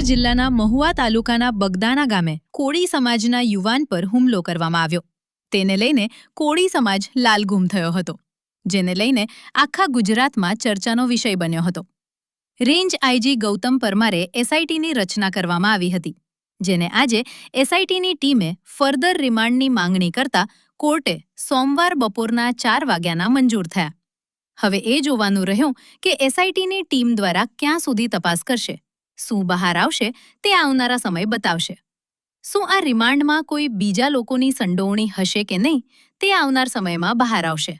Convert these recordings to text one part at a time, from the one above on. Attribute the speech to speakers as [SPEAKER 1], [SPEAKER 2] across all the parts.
[SPEAKER 1] જિલ્લાના મહુવા તાલુકાના બગદાણા ગામે કોળી સમાજના યુવાન પર હુમલો કરવામાં આવ્યો. તેને લઈને કોળી સમાજ લાલગુમ થયો હતો, જેને લઈને આખા ગુજરાતમાં ચર્ચાનો વિષય બન્યો હતો. રેન્જ આઈજી ગૌતમ પરમારે એસઆઈટીની રચના કરવામાં આવી હતી, જેને આજે એસઆઈટીની ટીમે ફર્ધર રિમાન્ડની માંગણી કરતા કોર્ટે સોમવાર બપોરના ચાર વાગ્યાના મંજૂર થયા. હવે એ જોવાનું રહ્યું કે એસઆઈટીની ટીમ દ્વારા ક્યાં સુધી તપાસ કરશે. શું બહાર આવશે તે આવનારા સમય બતાવશે. શું આ રિમાન્ડમાં કોઈ બીજા લોકોની સંડોવણી હશે કે નહીં તે આવનાર સમયમાં બહાર આવશે.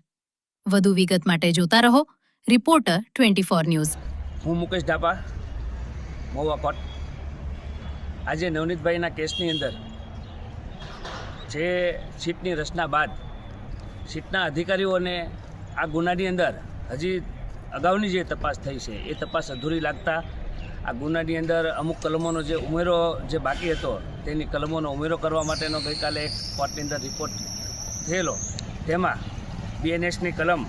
[SPEAKER 1] વધુ વિગત માટે જોતા રહો. Reporter twenty four news.
[SPEAKER 2] હું મુકેશ ઢાપા મહુવા કોટ. આજે નવનીતભાઈના કેસની અંદર જે સીટની રચના બાદ સીટના અધિકારીઓને આ ગુનાની અંદર હજી અગાઉની જે તપાસ થઈ છે એ તપાસ અધૂરી લાગતા આ ગુનાની અંદર અમુક કલમોનો જે ઉમેરો જે બાકી હતો, તેની કલમોનો ઉમેરો કરવા માટેનો ગઈકાલે એક કોર્ટની અંદર રિપોર્ટ થયેલો. તેમાં બીએનએસની કલમ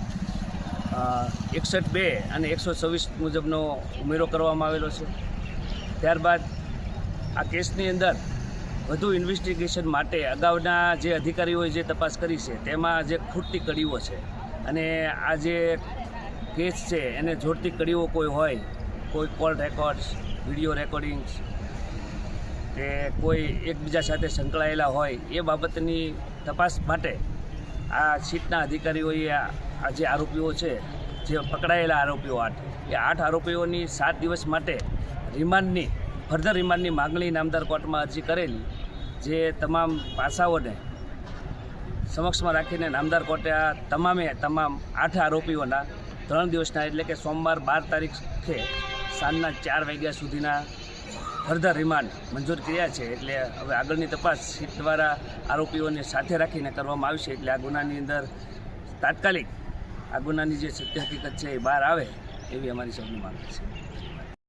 [SPEAKER 2] એકસઠ બે અને એકસો છવ્વીસ મુજબનો ઉમેરો કરવામાં આવેલો છે. ત્યારબાદ આ કેસની અંદર વધુ ઇન્વેસ્ટિગેશન માટે અગાઉના જે અધિકારીઓએ જે તપાસ કરી છે, તેમાં જે ખૂટતી કડીઓ છે અને આ જે કેસ છે, એને જોડતી કડીઓ કોઈ હોય કોઈ કોલ રેકોર્ડ્સ, વીડિયો રેકોર્ડિંગ્સ કે કોઈ એકબીજા સાથે સંકળાયેલા હોય, એ બાબતની તપાસ માટે આ સીટના અધિકારીઓએ આ જે આરોપીઓ છે, જે પકડાયેલા આરોપીઓ આઠ, એ આઠ આરોપીઓની સાત દિવસ માટે રિમાન્ડની, ફર્ધર રિમાન્ડની માગણી નામદાર કોર્ટમાં અરજી કરેલી, જે તમામ પાસાઓને સમક્ષમાં રાખીને નામદાર કોર્ટે આ તમામે તમામ આઠ આરોપીઓના ત્રણ દિવસના એટલે કે સોમવાર બાર તારીખે સાંજના ચાર વાગ્યા સુધીના ફર્ધર રિમાન્ડ મંજૂર કર્યા છે. એટલે હવે આગળની તપાસ સીટ દ્વારા આરોપીઓને સાથે રાખીને કરવામાં આવશે. એટલે આ ગુનાની અંદર તાત્કાલિક આ ગુનાની જે સત્ય હકીકત છે એ બહાર આવે એવી અમારી સૌની માંગ છે.